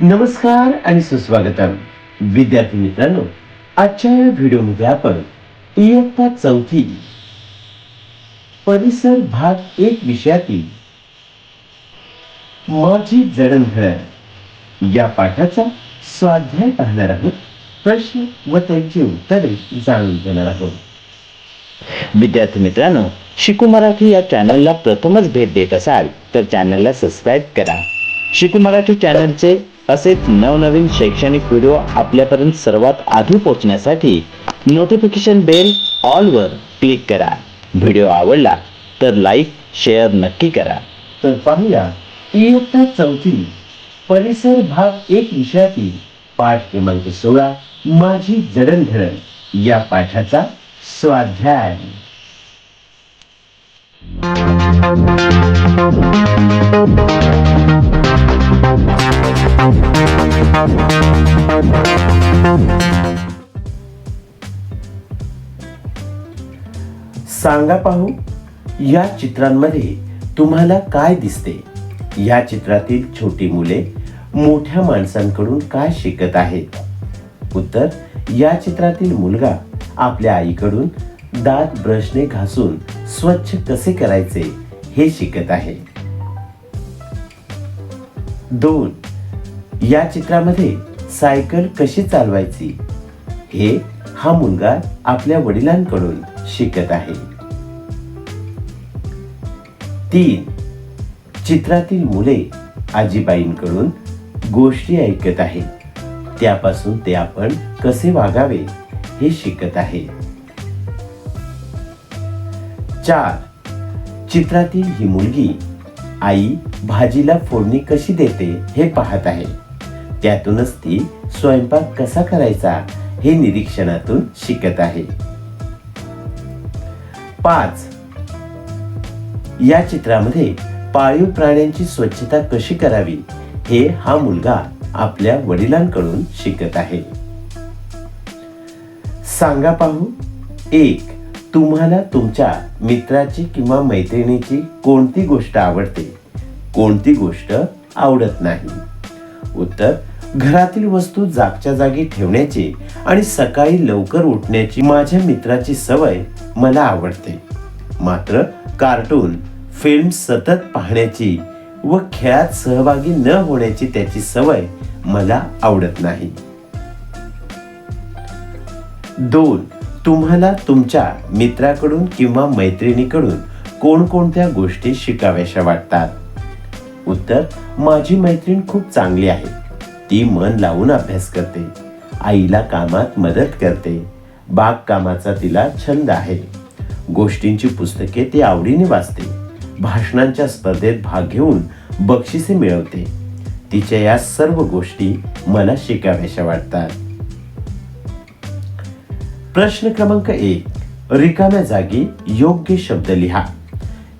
नमस्कार आणि सुस्वागतम. विद्यार्थी मित्रांनो आजच्या या व्हिडिओमध्ये आपण इयत्ता चौथी परिसर भाग एक विषयातील माझी जडणघडण या पाठाचा स्वाध्याय पाहणार आहोत. प्रश्न व त्यांची उत्तरे जाणून घेणार आहोत. विद्यार्थी मित्रांनो शिकू मराठी या चॅनलला प्रथमच भेट देत असाल तर चॅनलला सबस्क्राईब करा. शिकू मराठी चॅनलचे असेच नवनवीन शैक्षणिक व्हिडिओ आपल्यापर्यंत सर्वात आधी पोहोचण्यासाठी नोटिफिकेशन बेल ऑलवर क्लिक करा. व्हिडिओ आवडला तर लाईक शेअर नक्की करा. तर पाहूया इयत्ता चौथी परिसर भाग एक विषयातील पाठ क्रमांक सोळा माझी जडणघडण. या पाठाचा स्वाध्याय. सांगा पाहू. या चित्रांमध्ये तुम्हाला काय दिसते? या चित्रातील छोटी मुले मोठ्या माणसांकडून काय शिकत आहेत? उत्तर या चित्रातील मुलगा आपल्या आईकडून दात ब्रशने घासून स्वच्छ कसे करायचे हे शिकत आहे. दोन या चित्रामध्ये सायकल कशी चालवायची? हे हा मुलगा आपल्या वडिलांकडून शिकत आहे. तीन. चित्रातील मुले आजीबाईंकडून गोष्टी ऐकत आहेत. त्यापासून ते आपण कसे वागावे हे शिकत आहे. चार. चित्रातील ही मुलगी आई भाजीला फोडणी कशी देते हे पाहत आहे. त्यातूनच ती स्वयंपाक कसा करायचा हे निरीक्षणातून शिकत आहे. पाच. या चित्रामध्ये पाळीव प्राण्यांची स्वच्छता कशी करावी हे हा मुलगा आपल्या वडिलांकडून शिकत आहे. सांगा पाहू. एक तुम्हाला तुमच्या मित्राची किंवा मैत्रिणीची कोणती गोष्ट आवडते? कोणती गोष्ट आवडत नाही? उत्तर घरातील वस्तू जागच्या जागी ठेवण्याची आणि सकाळी लवकर उठण्याची माझ्या मित्राची सवय मला आवडते. मात्र कार्टून फिल्म सतत पाहण्याची व खेळात सहभागी न होण्याची त्याची सवय मला आवडत नाही. दोन तुम्हाला तुमच्या मित्राकडून किंवा मैत्रिणीकडून कोणकोणत्या गोष्टी शिकाव्याशा वाटतात? उत्तर माझी मैत्रीण खूप चांगली आहे. ती मन लावून अभ्यास करते. आईला कामात मदत करते. बागकामाचा तिला छंद आहे. गोष्टींची पुस्तके ती आवडीने वाचते. भाषणांच्या स्पर्धेत भाग घेऊन बक्षिसे मिळवते. तिच्या या सर्व गोष्टी मला शिकाव्याशा वाटतात. प्रश्न क्रमांक एक. रिकाम्या जागी योग्य शब्द लिहा.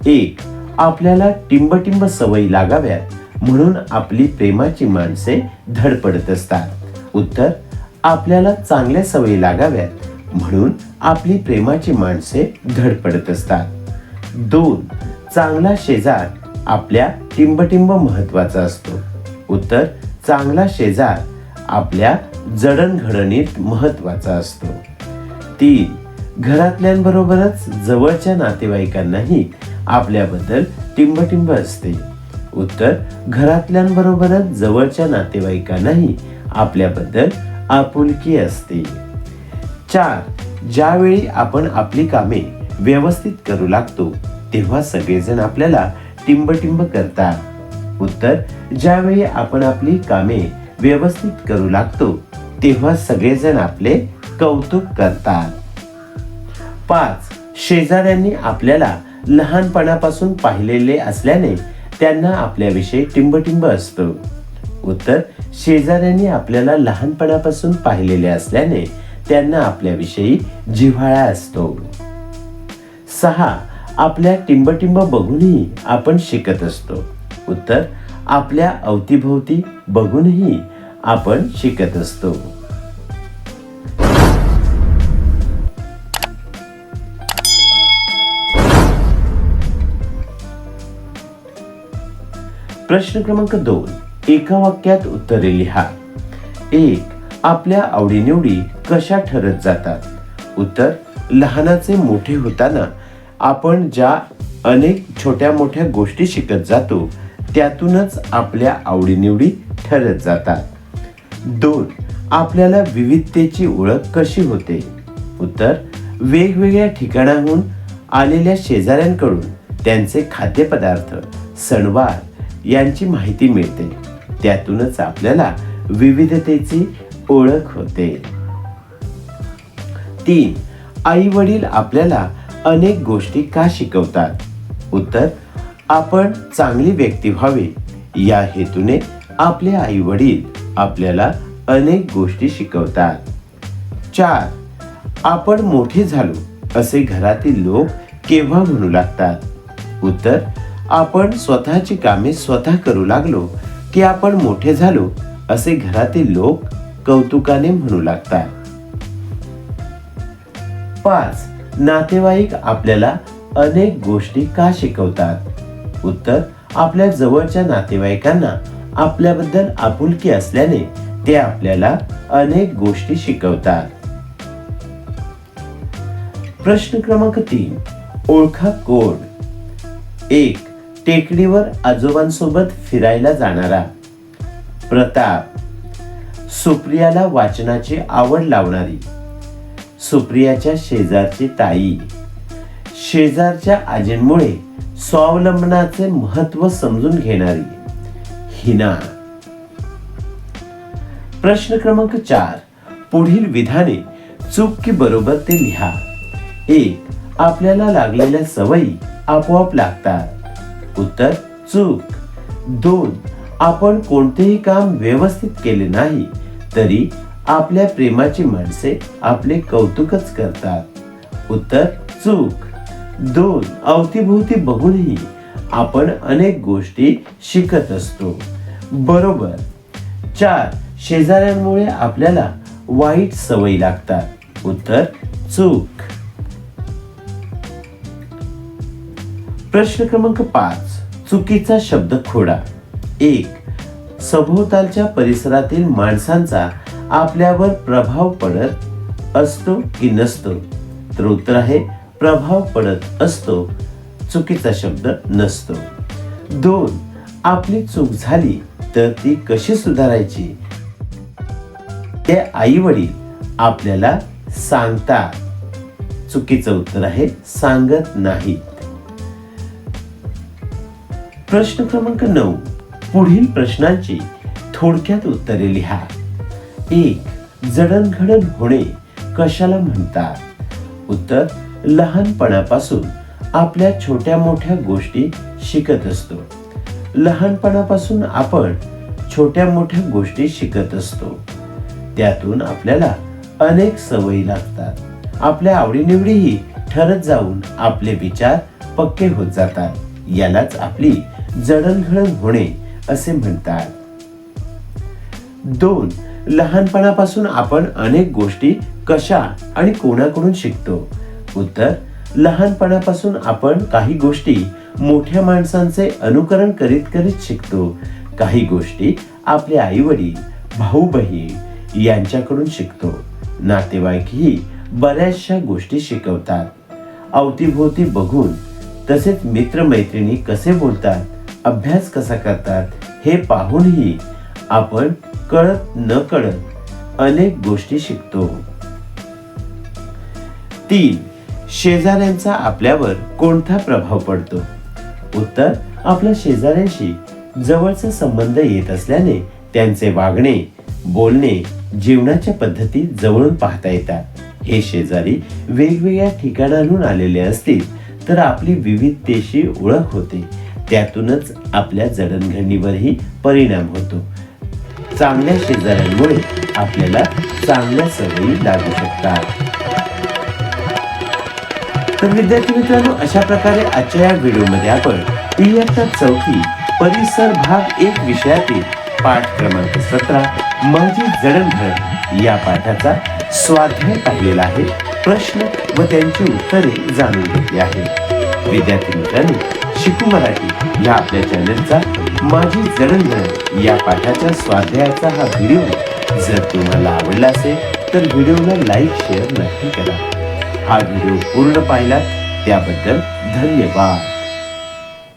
एक आपल्याला टिंबटिंब सवयी लागाव्यात म्हणून आपली प्रेमाची माणसे धडपडत असतात. उत्तर आपल्याला चांगल्या सवयी लागाव्यात म्हणून आपली प्रेमाची माणसे धडपडत असतात. दोन चांगला शेजार आपल्या टिंबटिंब महत्त्वाचा असतो. उत्तर चांगला शेजार आपल्या जडणघडणीत महत्त्वाचा असतो. तीन घरातल्यांबरोबरच जवळच्या नातेवाईकांनाही आपल्याबद्दल टिंबटिंब असते. उत्तर घरातल्यांबरोबरच जवळच्या नातेवाईकांनाही आपल्याबद्दल आपुलकी असते. चार ज्यावेळी आपण आपली कामे व्यवस्थित करू लागतो तेव्हा सगळेजण आपल्याला टिंबटिंब करतात. उत्तर ज्यावेळी आपण आपली कामे व्यवस्थित करू लागतो तेव्हा सगळेजण आपले कौतुक करतात. पाच शेजाऱ्यांनी आपल्याला लहानपणापासून पाहिलेले असल्याने त्यांना आपल्याविषयी टिंबटिंब असतो. उत्तर शेजाऱ्यांनी आपल्याला लहानपणापासून पाहिलेले असल्याने त्यांना आपल्याविषयी जिव्हाळा असतो. सहा आपल्या टिंबटिंब बघूनही आपण शिकत असतो. उत्तर आपल्या अवतीभोवती बघूनही आपण शिकत असतो. प्रश्न क्रमांक दोन. एका वाक्यात उत्तरे लिहा. एक आपल्या आवडीनिवडी कशा ठरत जातात? उत्तर लहानाचे मोठे होताना आपण ज्या अनेक छोट्या मोठ्या गोष्टी शिकत जातो त्यातूनच आपल्या आवडीनिवडी ठरत जातात. दोन आपल्याला विविधतेची ओळख कशी होते? उत्तर वेगवेगळ्या ठिकाणाहून आलेल्या शेजाऱ्यांकडून त्यांचे खाद्यपदार्थ सणवार यांची माहिती मिळते. त्यातूनच आपल्याला विविधतेची ओळख होते. तीन आई वडील आपल्याला अनेक गोष्टी का शिकवतात? उत्तर आपण चांगली व्यक्ती व्हावी. या हेतूने आपले आई वडील आपल्याला अनेक गोष्टी शिकवतात. चार आपण मोठे झालो असे घरातील लोक केव्हा म्हणू लागतात? उत्तर आपण स्वतःची कामे स्वतः करू लागलो की आपण मोठे झालो असे घरातील लोक कौतुकाने म्हणू लागतात. पाच नातेवाईक आपल्याला अनेक गोष्टी का शिकवतात? उत्तर आपल्या जवळच्या नातेवाईकांना आपल्याबद्दल आपुलकी असल्याने ते आपल्याला अनेक गोष्टी शिकवतात. प्रश्न क्रमांक तीन ओळखा कोण एक टेकडीवर आजोबांसोबत फिरायला जाणारा. प्रताप सुप्रियाला वाचनाची आवड लावणारी. सुप्रियाच्या शेजारची ताई. शेजारच्या आजींमुळे स्वावलंबनाचे महत्त्व समजून घेणारी हिना. प्रश्न क्रमांक चार. पुढील विधाने चूक की बरोबर ते लिहा. एक आपल्याला लागलेल्या सवयी आपोआप लागतात. उत्तर चूक. दोन आपण कोणतेही काम व्यवस्थित केले नाही तरी आपल्या प्रेमाची माणसे आपले कौतुकच करतात. उत्तर चूक. दोन अवतीभोवती बघूनही आपण अनेक गोष्टी शिकत असतो. बरोबर. चार शेजाऱ्यांमुळे आपल्याला वाईट सवयी लागतात. उत्तर चूक. प्रश्न क्रमांक पाच चुकीचा शब्द खोडा. एक सभोवतालच्या परिसरातील माणसांचा आपल्यावर प्रभाव पडत असतो की नसतो? तर उत्तर आहे प्रभाव पडत असतो चुकीचा शब्द नसतो. दोन आपली चूक झाली तर ती कशी सुधारायची? ते आई वडील आपल्याला सांगतात. चुकीचं उत्तर आहे सांगत नाहीत. प्रश्न क्रमांक नऊ. पुढील प्रश्नांची थोडक्यात उत्तरे लिहा. एक जडणघडण होणे कशाला म्हणतात? उत्तर लहानपणापासून आपल्या छोट्या मोठ्या गोष्टी शिकत असतो. लहानपणापासून आपण छोट्या मोठ्या गोष्टी शिकत असतो. त्यातून आपल्याला अनेक सवयी लागतात. आपल्या आवडीनिवडीही ठरत जाऊन आपले विचार पक्के होत जातात. यालाच आपली जडणघडण होणे असे म्हणतात. दोन लहानपणापासून आपण अनेक गोष्टी कशा आणि कोणाकडून शिकतो? उत्तर लहानपणापासून आपण काही गोष्टी मोठ्या माणसांचे अनुकरण करीत करीत शिकतो. काही गोष्टी आपले आई वडील भाऊ बहीण यांच्याकडून शिकतो. नातेवाईकही बऱ्याचशा गोष्टी शिकवतात. अवतीभोवती बघून तसेच मित्रमैत्रिणी कसे बोलतात अभ्यास कसा करतात हे पाहूनही आपण कळत न कळत अनेक गोष्टी शिकतो. तीन शेजाऱ्यांचा आपल्यावर कोणता प्रभाव पडतो? उत्तर आपल्या शेजाऱ्यांशी जवळचा संबंध येत असल्याने त्यांचे वागणे बोलणे जीवनाच्या पद्धती जवळून पाहता येतात. हे शेजारी वेगवेगळ्या ठिकाणांहून आलेले असतील तर आपली विविधतेशी ओळख होते. त्यातूनच आपल्या जडणघडणीवरही परिणाम होतो. चांगल्या शेजाऱ्यांमुळे आपल्याला चांगल्या सवयी लागू शकतात. तर विद्यार्थी मित्रांनो अशा प्रकारे आजच्या या व्हिडिओमध्ये आपण इयत्ता चौथी परिसर भाग एक विषयातील पाठ क्रमांक सतरा माझी जडणघडण या पाठाचा स्वाध्याय पाहिलेला आहे. प्रश्न व त्यांची उत्तरे जाणून घेतली आहे. विद्यार्थी मित्रांनी शिकू मराठी या आपल्या चॅनलचा माझी जडणघडण या पाठाच्या स्वाध्यायाचा हा व्हिडिओ. जर तुम्हाला आवडला असेल तर व्हिडिओला लाईक शेअर नक्की करा. हा व्हिडिओ पूर्ण पाहिला त्याबद्दल धन्यवाद.